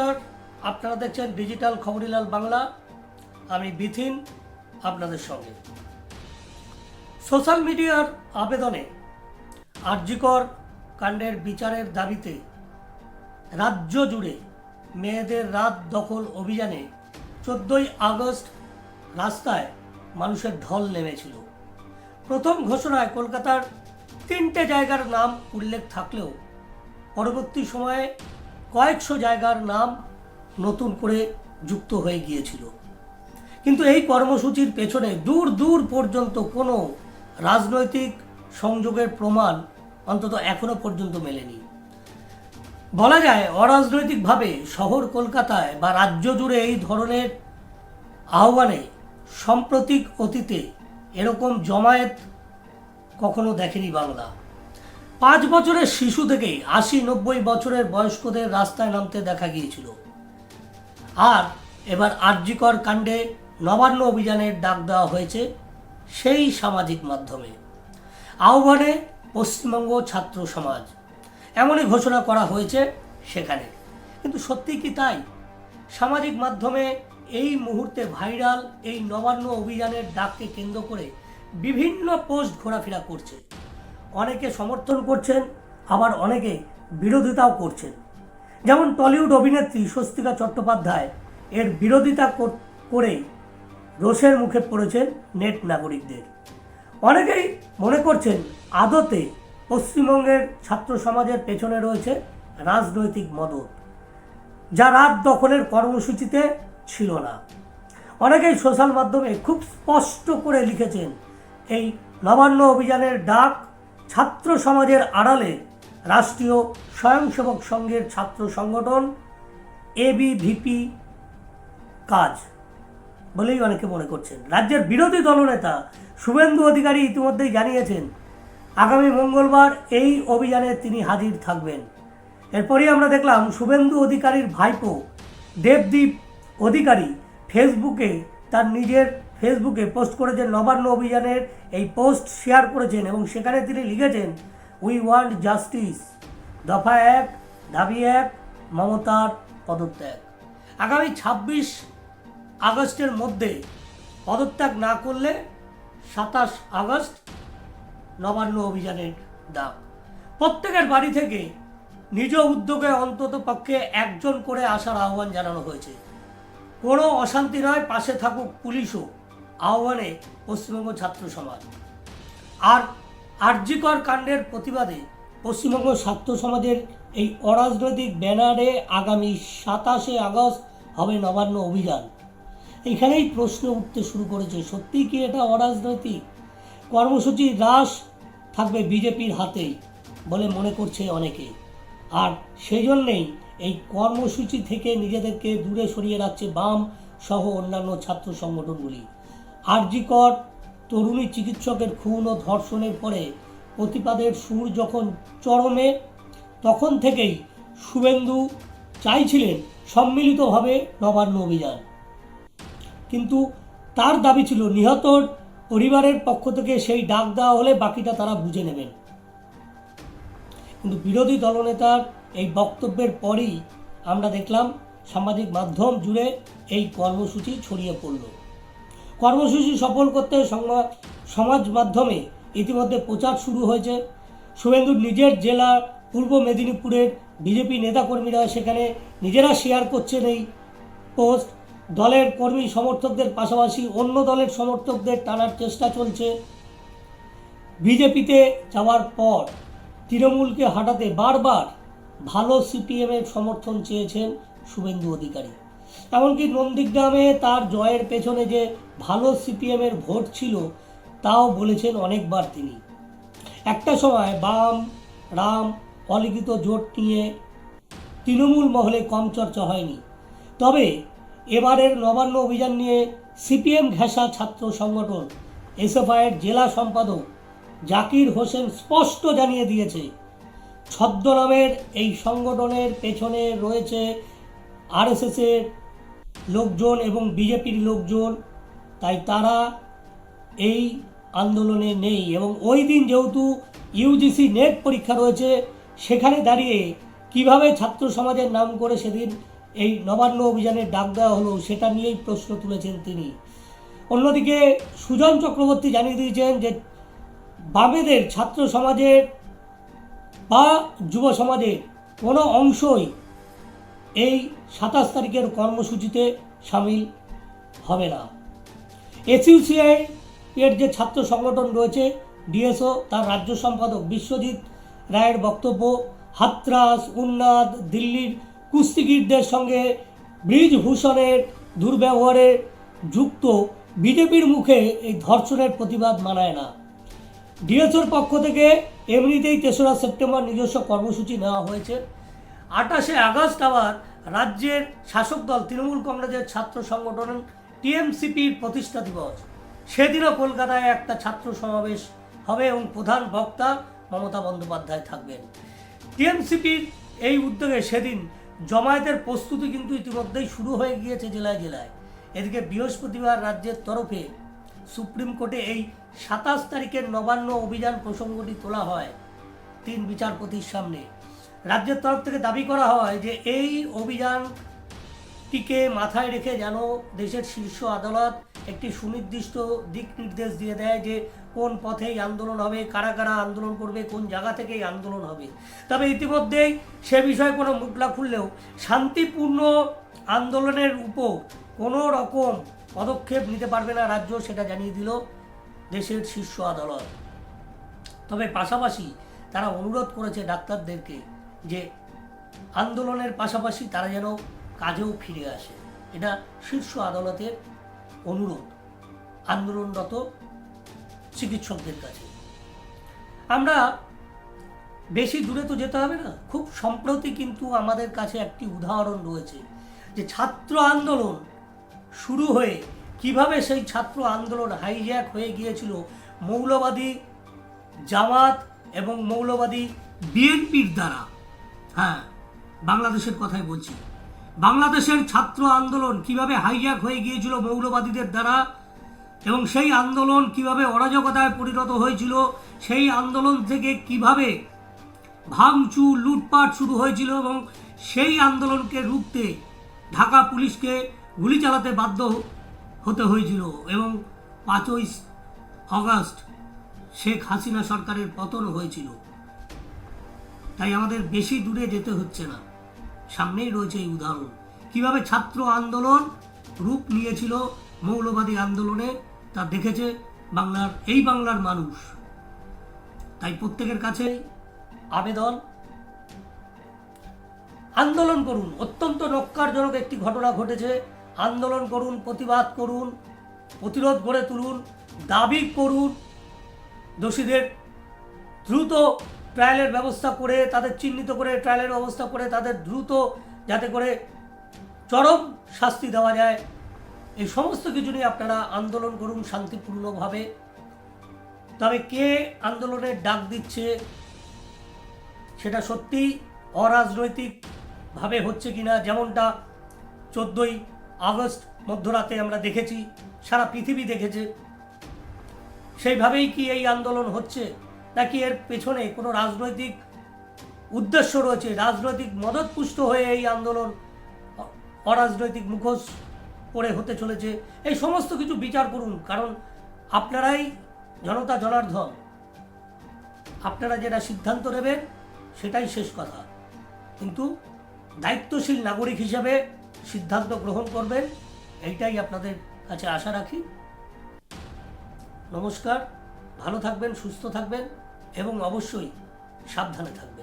নমস্কার। আপনারা দেখছেন ডিজিটাল খবরিলাল বাংলা। আমি বিথিন আপনাদের সঙ্গে। সোশ্যাল মিডিয়ার আবেদনে আর্যিকর কাণ্ডের বিচারের দাবিতে রাজ্য জুড়ে মেয়েদের রাত দখল অভিযানে চোদ্দই আগস্ট রাস্তায় মানুষের ঢল নেমেছিল। প্রথম ঘোষণায় কলকাতার তিনটে জায়গার নাম উল্লেখ থাকলেও পরবর্তী সময়ে কয়েকশো জায়গার নাম নতুন করে যুক্ত হয়ে গিয়েছিল। কিন্তু এই কর্মসূচির পেছনে দূর দূর পর্যন্ত কোনো রাজনৈতিক সংযোগের প্রমাণ অন্তত এখনও পর্যন্ত মেলেনি। বলা যায়, অরাজনৈতিকভাবে শহর কলকাতায় বা রাজ্য জুড়ে এই ধরনের আহ্বানে সাম্প্রতিক অতীতে এরকম জমায়েত কখনো দেখেনি বাংলা। পাঁচ বছরের শিশু থেকেই আশি নব্বই বছরের বয়স্কদের রাস্তায় নামতে দেখা গিয়েছিল। আর এবার আর্যিকর কাণ্ডে নবান্ন অভিযানের ডাক দেওয়া হয়েছে সেই সামাজিক মাধ্যমে। আহ্বানে পশ্চিমবঙ্গ ছাত্র সমাজ। এমনই ঘোষণা করা হয়েছে সেখানে। কিন্তু সত্যি কি তাই? সামাজিক মাধ্যমে এই মুহূর্তে ভাইরাল এই নবান্ন অভিযানের ডাককে কেন্দ্র করে বিভিন্ন পোস্ট ঘোরাফেরা করছে। অনেকে সমর্থন করছেন, আবার অনেকে বিরোধিতাও করছেন। যেমন টলিউড অভিনেত্রী স্বস্তিকা চট্টোপাধ্যায়, এর বিরোধিতা কর- রোষের মুখে পড়েছেন নেট নাগরিকদের। অনেকেই মনে করছেন আদতে পশ্চিমবঙ্গের ছাত্র সমাজের পেছনে রয়েছে রাজনৈতিক মদত, যা রাত দখলের কর্মসূচিতে ছিল না। অনেকেই সোশ্যাল মাধ্যমে খুব স্পষ্ট করে লিখেছেন, এই নবান্ন অভিযানের ডাক ছাত্র সমাজের আড়ালে রাষ্ট্রীয় স্বয়ংসেবক সংঘের ছাত্র সংগঠন এবিভিপি কাজ বলেই অনেকে মনে করছেন। রাজ্যের বিরোধী দলনেতা শুভেন্দু অধিকারী ইতিমধ্যেই জানিয়েছেন, আগামী মঙ্গলবার এই অভিযানে তিনি হাজির থাকবেন। এরপরই আমরা দেখলাম শুভেন্দু অধিকারীর ভাইপো দেবদীপ অধিকারী ফেসবুকে তার নিজের ফেসবুকে পোস্ট করেছেন নবান্ন অভিযানের এই পোস্ট শেয়ার করেছেন এবং সেখানে তিনি লিখেছেন উই ওয়ান্ট জাস্টিস দফা এক, দাবি এক, মমতার পদত্যাগ। আগামী ছাব্বিশ আগস্টের মধ্যে পদত্যাগ না করলে সাতাশ আগস্ট নবান্ন অভিযানের ডাক প্রত্যেকের বাড়ি থেকে নিজ উদ্যোগে অন্তত পক্ষে একজন করে আসার আহ্বান জানানো হয়েছে। কোনো অশান্তি নয়, পাশে থাকুক পুলিশও। আহ্বানে পশ্চিমবঙ্গ ছাত্র সমাজ। আর আর্যিকর কাণ্ডের প্রতিবাদে পশ্চিমবঙ্গ ছাত্র সমাজের এই অরাজনৈতিক ব্যানারে আগামী সাতাশে আগস্ট হবে নবান্ন অভিযান। এখানেই প্রশ্ন উঠতে শুরু করেছে, সত্যিই কি এটা অরাজনৈতিক? কর্মসূচি হ্রাস থাকবে বিজেপির হাতেই বলে মনে করছে অনেকে। আর সেই জন্যেই এই কর্মসূচি থেকে নিজেদেরকে দূরে সরিয়ে রাখছে বাম সহ অন্যান্য ছাত্র সংগঠনগুলি। আরজিকর তরুণী চিকিৎসকের খুন ও ধর্ষণের পরে প্রতিবাদের সুর যখন চরমে, তখন থেকেই শুভেন্দু চাইছিলেন সম্মিলিতভাবে নবান্ন অভিযান। কিন্তু তার দাবি ছিল নিহতর পরিবারের পক্ষ থেকে সেই ডাক দেওয়া হলে বাকিটা তারা বুঝে নেবেন। কিন্তু বিরোধী দলনেতার এই বক্তব্যের পরই আমরা দেখলাম সামাজিক মাধ্যম জুড়ে এই কর্মসূচি ছড়িয়ে পড়ল। কর্মসূচি সফল করতে সমাজ মাধ্যমে ইতিমধ্যে প্রচার শুরু হয়েছে। শুভেন্দুর নিজের জেলা, পূর্ব মেদিনীপুরের বিজেপি নেতাকর্মীরা সেখানে নিজেরা শেয়ার করছেন এই পোস্ট দলের কর্মী সমর্থকদের পাশাপাশি অন্য দলের সমর্থকদের টানার চেষ্টা চলছে। বিজেপিতে যাওয়ার পর তৃণমূলকে হাঁটাতে বারবার ভালো সিপিএমের সমর্থন চেয়েছেন শুভেন্দু অধিকারী। এমনকি নন্দীগ্রামে তার জয়ের পেছনে যে ভালো সিপিএমের ভোট ছিল, তাও বলেছেন অনেকবার তিনি। একটা সময় বাম, রাম, অলিখিত জোট নিয়ে তৃণমূল মহলে কম চর্চা হয়নি। তবে এবারের নবান্ন অভিযান নিয়ে সিপিএম ঘেঁষা ছাত্র সংগঠন, এসএফআইয়ের জেলা সম্পাদক জাকির হোসেন স্পষ্ট জানিয়ে দিয়েছে, ছদ্মনামের এই সংগঠনের পেছনে রয়েছে আরএসএসের লোকজন এবং বিজেপির লোকজন, তাই তারা এই আন্দোলনে নেই। এবং ওই দিন যেহেতু ইউজিসি নেট পরীক্ষা রয়েছে, সেখানে দাঁড়িয়ে কীভাবে ছাত্র সমাজের নাম করে সেদিন এই নবান্ন অভিযানের ডাক দেওয়া হলো, সেটা নিয়েই প্রশ্ন তুলেছেন তিনি। অন্যদিকে সুজন চক্রবর্তী জানিয়ে দিয়েছেন যে, বামেদের ছাত্র সমাজের বা যুব সমাজের কোনো অংশই এই সাতাশ তারিখের কর্মসূচিতে সামিল হবে না। এসইউসিআই এর যে ছাত্র সংগঠন রয়েছে, ডিএসও, তার রাজ্য সম্পাদক বিশ্বজিৎ রায়ের বক্তব্য, হাতরাস, উন্নাদ, দিল্লির কুস্তিগিরদের সঙ্গে ব্রিজভূষণের দুর্ব্যবহারে যুক্ত বিজেপির মুখে এই ধর্ষণের প্রতিবাদ মানায় না। ডিএসওর পক্ষ থেকে এমনিতেই তেসরা সেপ্টেম্বর নিজস্ব কর্মসূচি নেওয়া হয়েছে। আঠাশে আগস্ট আবার রাজ্যের শাসক দল তৃণমূল কংগ্রেসের ছাত্র সংগঠন টিএমসিপির প্রতিষ্ঠা দিবস। সেদিনও কলকাতায় একটা ছাত্র সমাবেশ হবে এবং প্রধান বক্তা মমতা বন্দ্যোপাধ্যায় থাকবেন। টিএমসিপির এই উদ্যোগে সেদিন জমায়েতের প্রস্তুতি কিন্তু ইতিমধ্যেই শুরু হয়ে গিয়েছে জেলায় জেলায়। এদিকে বৃহস্পতিবার রাজ্যের তরফে সুপ্রিম কোর্টে এই সাতাশ তারিখের নবান্ন অভিযান প্রসঙ্গটি তোলা হয় তিন বিচারপতির সামনে। রাজ্যের তরফ থেকে দাবি করা হয় যে এই অভিযানটিকে মাথায় রেখে যেন দেশের শীর্ষ আদালত একটি সুনির্দিষ্ট দিক নির্দেশ দিয়ে দেয় যে কোন পথে আন্দোলন হবে, কারা কারা আন্দোলন করবে, কোন জায়গা থেকে আন্দোলন হবে। তবে ইতিমধ্যেই সে বিষয়ে কোনো মুখলা খুললেও শান্তিপূর্ণ আন্দোলনের উপর কোনো রকম পদক্ষেপ নিতে পারবে না রাজ্য, সেটা জানিয়ে দিল দেশের শীর্ষ আদালত। তবে পাশাপাশি তারা অনুরোধ করেছে ডাক্তারদেরকে যে আন্দোলনের পাশাপাশি তারা যেন কাজেও ফিরে আসে। এটা শীর্ষ আদালতের অনুরোধ আন্দোলনরত চিকিৎসকদের কাছে। আমরা বেশি দূরে তো যেতে হবে না, খুব সম্প্রতি কিন্তু আমাদের কাছে একটি উদাহরণ রয়েছে যে ছাত্র আন্দোলন শুরু হয়ে কীভাবে সেই ছাত্র আন্দোলন হাইজ্যাক হয়ে গিয়েছিল মৌলবাদী জামাত এবং মৌলবাদী বিএনপির দ্বারা হ্যাঁ বাংলাদেশের কথাই বলছি। বাংলাদেশের ছাত্র আন্দোলন কীভাবে হাইজ্যাক হয়ে গিয়েছিল মৌলবাদীদের দ্বারা এবং সেই আন্দোলন কীভাবে অরাজকতায় পরিণত হয়েছিল, সেই আন্দোলন থেকে কীভাবে ভাঙচুর, লুটপাট শুরু হয়েছিল এবং সেই আন্দোলনকে রুখতে ঢাকা পুলিশকে গুলি চালাতে বাধ্য হতে হয়েছিল এবং পাঁচই অগাস্ট শেখ হাসিনা সরকারের পতন হয়েছিল। তাই আমাদের বেশি দূরে যেতে হচ্ছে না। সামনেই রয়েছে এই উদাহরণ। কীভাবে ছাত্র আন্দোলন রূপ নিয়েছিল মৌলবাদী আন্দোলনে, তা দেখেছে বাংলার, এই বাংলার মানুষ। তাই প্রত্যেকের কাছে আবেদন, আন্দোলন করুন। অত্যন্ত নক্কারজনক একটি ঘটনা ঘটেছে। আন্দোলন করুন, প্রতিবাদ করুন, প্রতিরোধ গড়ে তুলুন, দাবি করুন। দোষীদের দ্রুত ট্রায়ালের ব্যবস্থা করে, তাদের চিহ্নিত করে ট্রায়ালের ব্যবস্থা করে, তাদের দ্রুত যাতে করে চরম শাস্তি দেওয়া যায়। এই সমস্ত কিছু নিয়ে আপনারা আন্দোলন করুন শান্তিপূর্ণভাবে। তবে কে আন্দোলনের ডাক দিচ্ছে, সেটা সত্যিই অরাজনৈতিকভাবে হচ্ছে কিনা, যেমনটা চোদ্দোই আগস্ট মধ্যরাতে আমরা দেখেছি, সারা পৃথিবী দেখেছে। সেইভাবেই কি এই আন্দোলন হচ্ছে? নাকি এর পেছনে কোনো রাজনৈতিক উদ্দেশ্য রয়েছে? রাজনৈতিক মদতপুষ্ট হয়ে এই আন্দোলন অরাজনৈতিক মুখোশ করে হতে চলেছে। এই সমস্ত কিছু বিচার করুন, কারণ আপনারাই জনতা জনার্দন। আপনারা যেটা সিদ্ধান্ত নেবেন, সেটাই শেষ কথা। কিন্তু দায়িত্বশীল নাগরিক হিসেবে সিদ্ধান্ত গ্রহণ করবেন, এইটাই আপনাদের কাছে আশা রাখি। নমস্কার, ভালো থাকবেন, সুস্থ থাকবেন। এবং অবশ্যই সাবধানে থাকবেন।